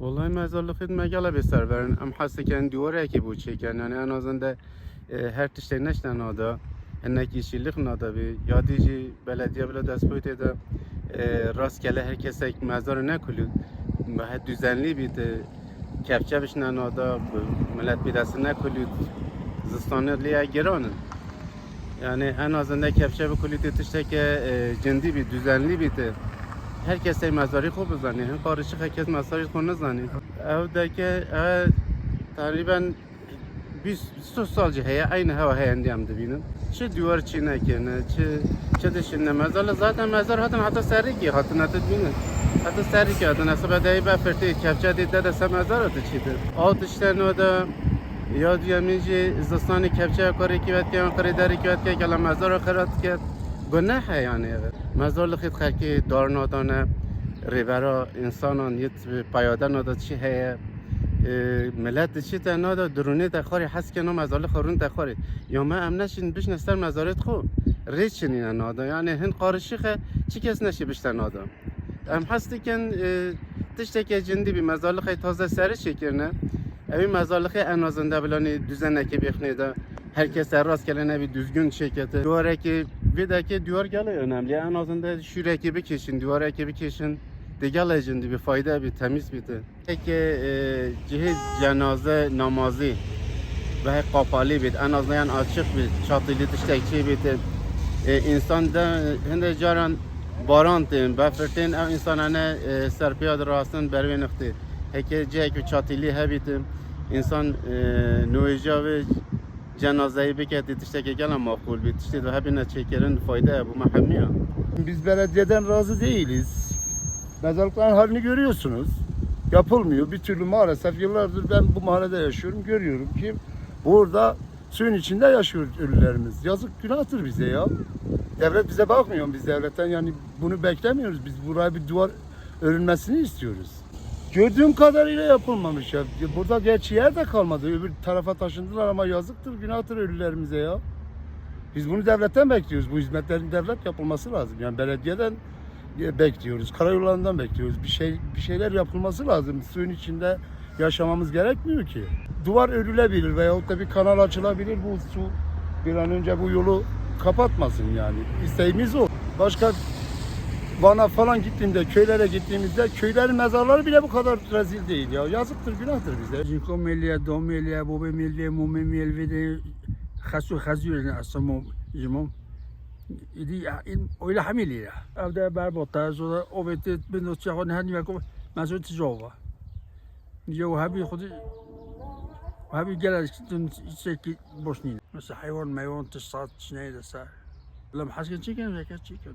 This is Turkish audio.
والله mezarlık etmegele bir serverin. Em hasiken duvara ki bu çeken. Yani en azından e, her tişte neşten ada. Hennek yeşillik nada bir. Yadici belediye bile despot ede. E, rastgele herkese mezarı ne kulü. Ve düzenli bir de kepçe bişnen ada. Millet bir desi ne kulü. Zistanı liye giranın. Yani en azından kepçe bir kulü tişte ki e, cindi bir düzenli bir de. herkes ای مزاری خوب بزنی هم خارجی herkes مزاری خود نزنی او دکه او تقریبا 20 سال هیا aynı hava heyendiyem dibinin. Çi duvar çine kene, çi çi dışında mezarla zaten mezar hatın hatta seri ki hatın hatta binin. Hatta seri ki hatın asaba deyi be ferti kepçe dedi de se mezar atı çidir. Alt işlerini o da ya diyeminci zastani kepçe kari ki vet ki kari dari ki vet ki kala mezar kharat ki گناه yani مازال که دار نادانه ریورا انسانان یت پیاده نادا چی هیه؟ ملت چی تا نادا درونه تا خاری حس که نام مزال خارون تا خاری یا ما ام نشین بیش نستر مزارت خو. ری چنین نادا یعنی هن قارشیخه چی کس نشی بشتر نادا ام حستی کن تشت که جندی بی مزال خی تازه سری شکرنه اوی مزال خی انازنده بلانی دوزنه که بخنیده هر کس راست کلنه بی دوزگون شکته دواره که bir daki duvar geliyor önemli. En azından şu ekibi keşin, duvar ekibi keşin. De gelecinde bir fayda bir temiz bir de. Peki e, cihet cenaze namazı ve kapalı bir en azından açık bir çatılı dıştaki bir de e, insan da hende caran barantin, befirtin ev insanane e, serpiyad rastın bervenekti. Heke ve çatılı hebitim. İnsan e, ve cenazeyi biketi tişteki gelen makbul bir tişti ve hepine çekerin fayda bu mahamiya. Biz belediyeden razı değiliz. Mezarlıkların halini görüyorsunuz. Yapılmıyor bir türlü maalesef yıllardır ben bu mahallede yaşıyorum görüyorum ki burada suyun içinde yaşıyor ölülerimiz. Yazık günahtır bize ya. Devlet bize bakmıyor biz devletten yani bunu beklemiyoruz. Biz buraya bir duvar örülmesini istiyoruz. Gördüğüm kadarıyla yapılmamış ya. Burada gerçi yer de kalmadı. Öbür tarafa taşındılar ama yazıktır, günahtır ölülerimize ya. Biz bunu devletten bekliyoruz. Bu hizmetlerin devlet yapılması lazım. Yani belediyeden e, bekliyoruz. Karayollarından bekliyoruz. Bir şey bir şeyler yapılması lazım. Suyun içinde yaşamamız gerekmiyor ki. Duvar örülebilir veyahut da bir kanal açılabilir. Bu su bir an önce bu yolu kapatmasın yani. İsteğimiz o. Başka Van'a falan gittiğimde, köylere gittiğimizde köylerin mezarları bile bu kadar rezil değil ya. Yazıktır, günahtır bize. Jiko milliye, do milliye, bobe milliye, mume milliye de hasu hazir asamom jimom. İdi öyle hamiliye. Evde berbota, sonra hani o vete ben o çağın hani ve kom mazot tijova. Yo habi kudi habi gelir tüm içeki boşnin. Mesela hayvan meyvan tısat çiğneydi sa. Lam haskin çiğken ve kaç çiğken.